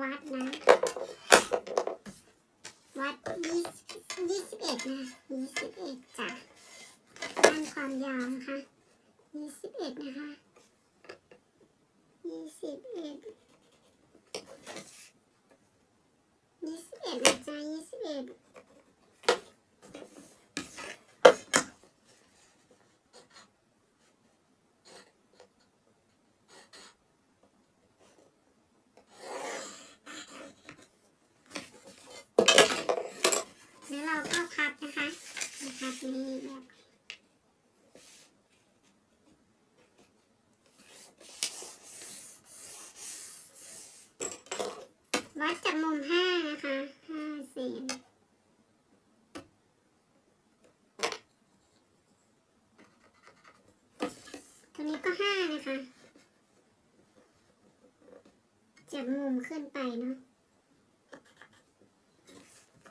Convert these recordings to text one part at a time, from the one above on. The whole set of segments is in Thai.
วัดนะ วัดยี่ยี่สิบเอ็ดนะยี่สิบเอ็ดจ้ะด้านความยาวนะคะยี่สิบเอ็ดนะคะยี่สิบเอ็ดยี่สิบเอ็ดนะจ๊ะยี่สิบเอ็ด แล้วเราก็พับนะคะพับนี่แบบวัดจากมุมห้านะคะห้าเซนตัวนี้ ก็ห้านะคะ จากมุมขึ้นไปเนาะ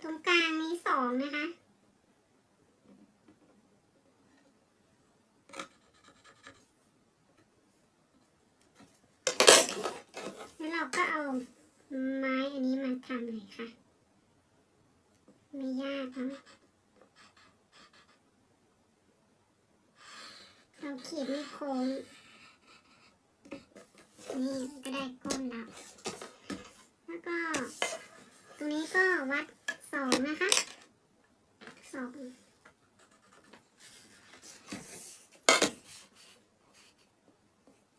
ตรงกลางนี้สองนะคะ แล้วเราก็เอาไม้อันนี้มาทำเลยค่ะ ไม่ยากเนะ เราขีดไม่โค้งนี่ก็ได้ก้นแล้ว แล้วก็ ตรงนี้ก็วัดสองนะคะสอง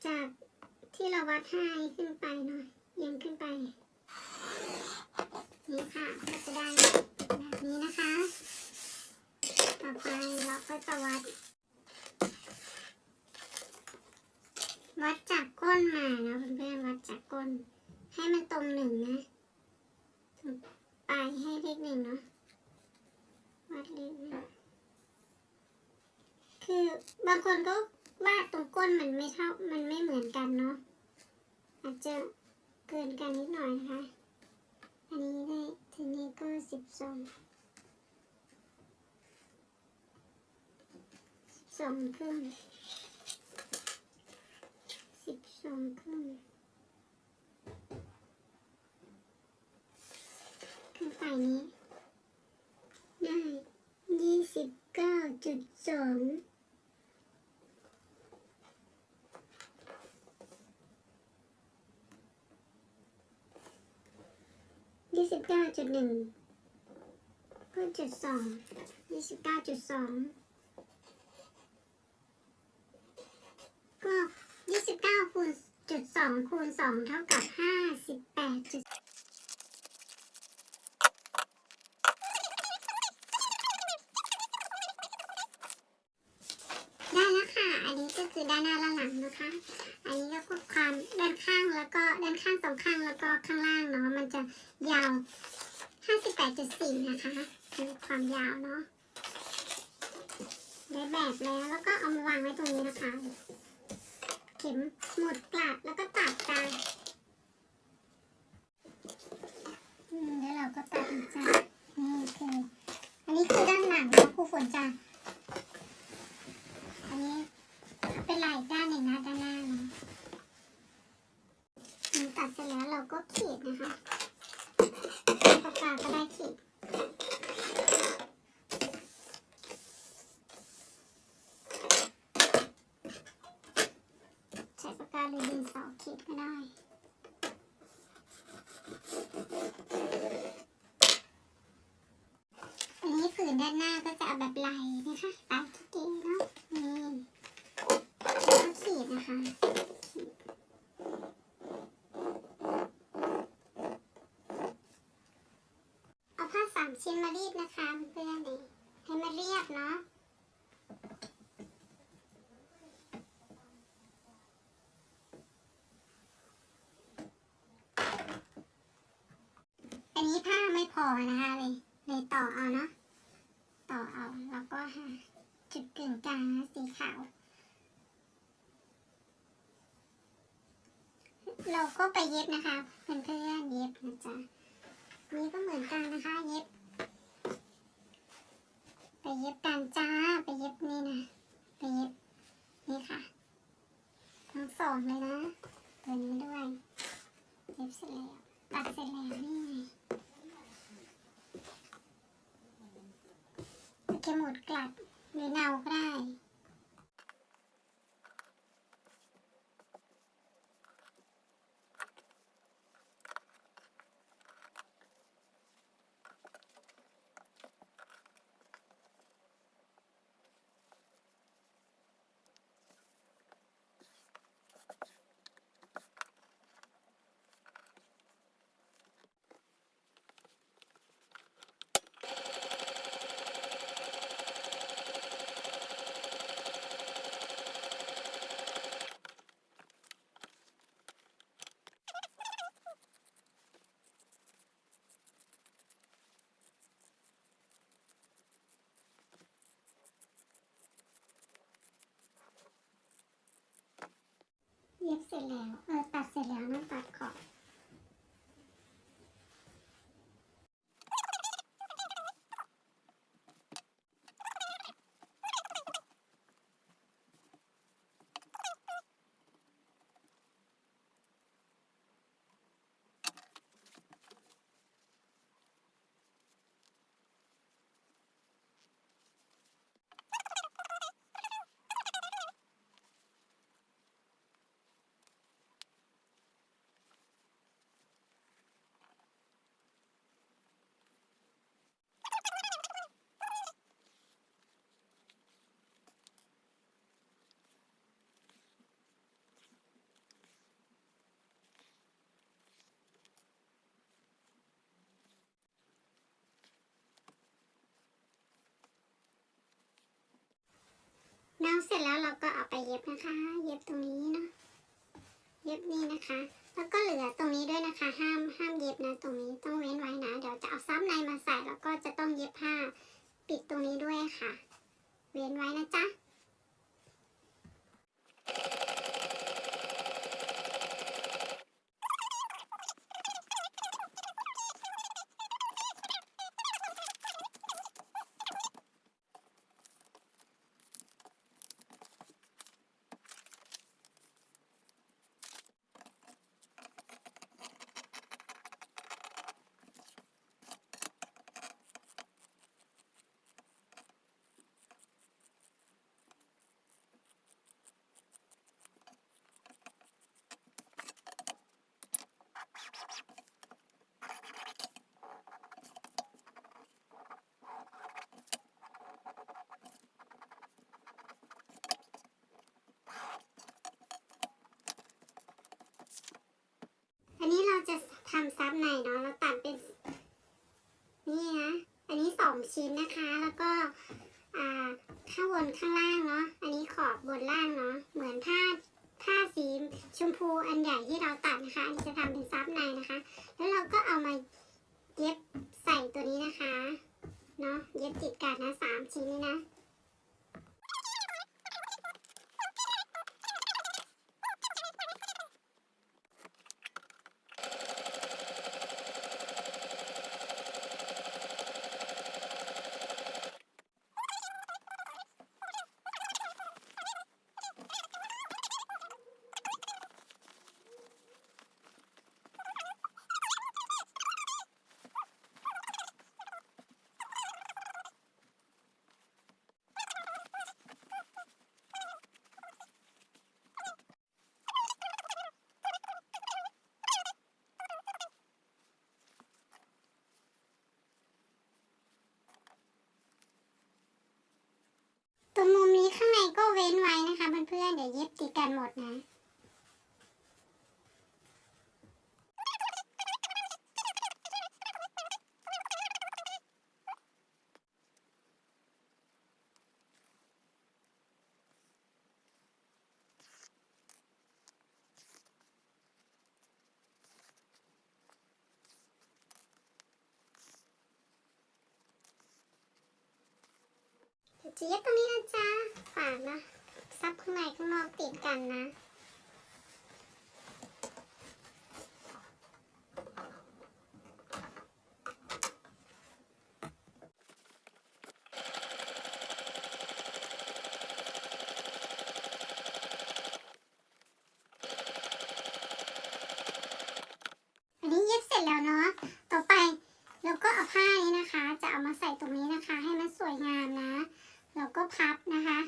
จากที่เราวัดให้ขึ้นไปหน่อยเอียงขึ้นไป นี่ค่ะก็จะได้แบบนี้นะคะ ต่อไปเราก็จะวัด วัดจากก้นมานะเพื่อนๆวัดจากก้น ให้มันตรงหนึ่งนะ ปลายให้เลขหนึ่งเนาะวาดเลขหนึ่งคือบางคนก็วาดตรงก้นมันไม่เท่า มันไม่เหมือนกันเนาะ อา จจะเกินกันนิดหน่อยนะคะ อันนี้ได้ทีนี้ก็สิบสองสิบสองครึ่งสิบสองครึ่งขึ้นไปนี้ได้ยี่สิบเก้าจุดสองยี่สิบ เก้าจุดหนึ่งก็จุดสองยี่สิบเก้าจุดสองก็ยี่สิบเก้าคูณจุดสองคูณสองเท่ากับห้าสิบแปดจุดแล้วค่ะ อันนี้ก็ คือด้านหน้าและหลังนะคะ อันนี้ก็คือความด้านข้างแล้วก็ด้านข้างสองข้างแล้วก็ข้างล่างเนาะมันจะยาว 58.4 นะคะคือความยาวเนาะได้แบบแล้วแล้วก็เอามาวางไว้ตรงนี้นะคะ เข็มหมุดกลัดแล้วก็ตัดกันอืมแล้วเราก็ตัดจ้ะนี่คืออันนี้คือด้านหลังนะครูฝนจ้ะ อันนี้เป็นลายอีกด้านหนึ่งนะด้านหน้าเนาะอืมตัดเสร็จแล้วเราก็ขีดนะคะปากกาก็ได้ขีดใช้ปากกาหรือดินสอขีดก็ได้ อันนี้ผืน ด้านหน้าก็จะเอาแบบไหลนะคะตามที่ดีเนาะนี่แล้วก็ขีดนะคะเอาผ้าสามชิ้นมารีดนะคะเพื่อนๆให้มันเรียบเนาะอันนี้ผ้าไม่พอนะคะเลยเลยต่อเอาเนาะ ต่อเอา แล้วก็หาจุดกึ่งกลางสีขาว เราก็ไปเย็บนะคะเพื่อนเพื่อนเย็บนะจ๊ะนี่ก็เหมือนกันนะคะ เย็บ ไปเย็บกันจ้า ไปเย็บนี่นะ ไปเย็บนี่ค่ะ ทั้งสองเลยนะ ตัวนี้ด้วย เย็บเสร็จแล้ว ตัดเสร็จแล้วนี่ จะหมดกลัดหรือเนาก็ได้ เย็บเสร็จ แล้วเออตัดเสร็จแล้วเนาเสร็จแล้วเราก็เอาไปเย็บนะคะ เย็บตรงนี้เนาะ เย็บนี่นะคะ แล้วก็เหลือตรงนี้ด้วยนะคะ ห้ามห้ามเย็บนะ ตรงนี้ต้องเว้นไว้นะ เดี๋ยวจะเอาซับในมาใส่แล้วก็จะต้องเย็บผ้าปิดตรงนี้ด้วยค่ะ เว้นไว้นะจ๊ะ จะทำซับในเนาะเราตัดเป็น นี่นะ อันนี้สองชิ้นนะคะ แล้วก็อ่าข้างบนข้างล่างเนาะ อันนี้ขอบบนล่างเนาะ เหมือนผ้าผ้าสีชมพูอันใหญ่ที่เราตัดนะคะ อันนี้จะทำเป็นซับในนะคะ แล้วเราก็เอามาเย็บใส่ตัวนี้นะคะ เนาะ เย็บติดกันนะสามชิ้นนี้นะ ตรงมุมนี้ข้างในก็เว้นไว้นะคะเพื่อนๆ เดี๋ยวเย็บติดกั นหมดนะเดี๋ยวจะเย็บตรงนี้นะจ๊ะฝากนะ ซับข้างในข้างนอกติดกันนะ อันนี้เย็บเสร็จแล้วเนาะ ต่อไปเราก็เอาผ้านี้นะคะ จะเอามาใส่ตรงนี้นะคะ ให้มันสวยงามนะ พับนะคะ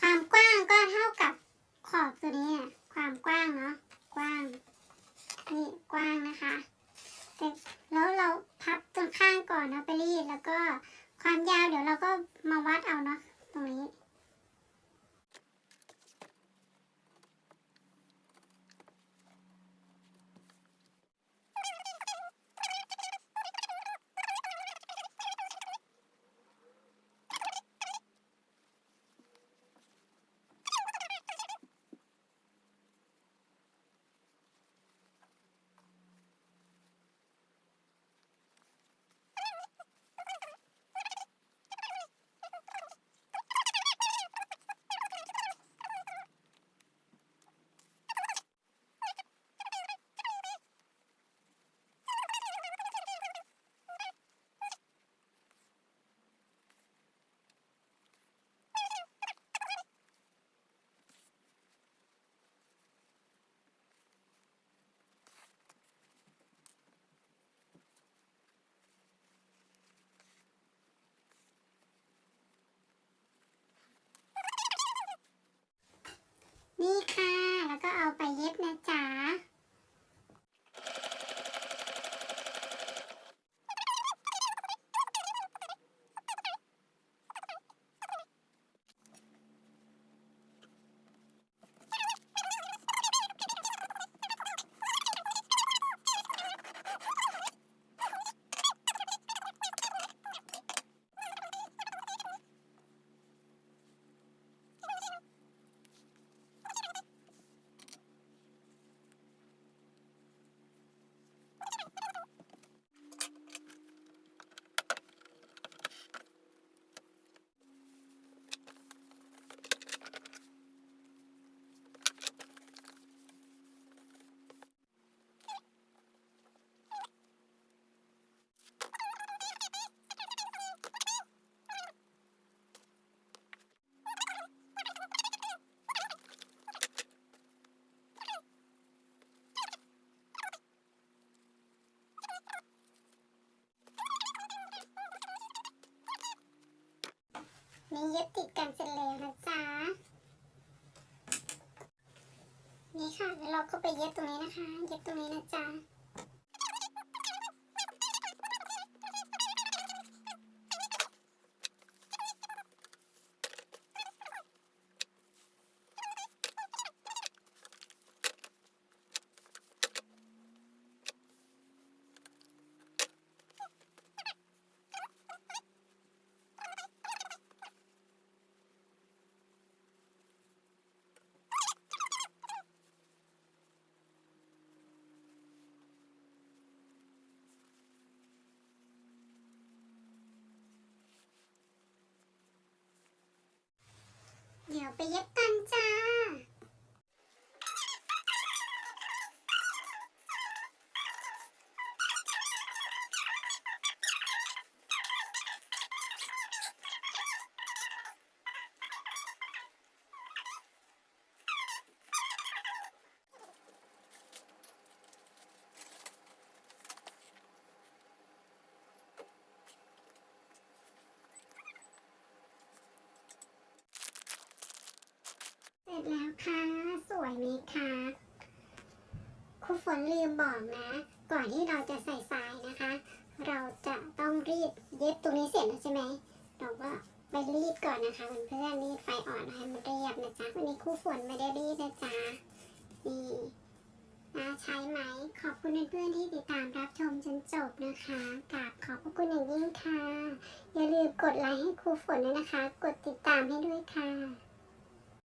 ความกว้างก็เท่ากับขอบตัวนี้อะความกว้างเนาะกว้าง นี่กว้างนะคะเสร็จแล้วเราพับตรงข้างก่อนนะไปรีดแล้วก็ความยาวเดี๋ยวเราก็มาวัดเอาเนาะตรงนี้ นี่ค่ะ แล้วก็เอาไปเย็บนะจ๊ะ มีเย็บติดกันเสร็จแล้วนะจ๊ะ นี่ค่ะแล้วเราก็ไปเย็บตรงนี้นะคะ เย็บตรงนี้นะจ๊ะ เดี๋ยวไปเย็บกันจ้า เส ร็จแล้วค่ะ สวยไหมคะครูฝนลืมบอกนะ ก่อนที่เราจะใส่ทรายนะคะ เราจะต้องรีดเย็บตรงนี้เสร็จแล้วใช่ไหมเราก็ไปรีดก่อนนะคะเพื่อนๆรีดไฟอ่อนให้มันเรียบนะจ๊ะวันนี้ครูฝนไม่ได้รีดนะจ๊ะนี่นะใช้ไหม ขอบคุณเพื่อนๆที่ติดตามรับชมจนจบนะคะกราบขอบพระคุณอย่างยิ่งค่ะ อย่าลืมกดไลค์ให้ครูฝนด้วยนะคะ กดติดตามให้ด้วยค่ะ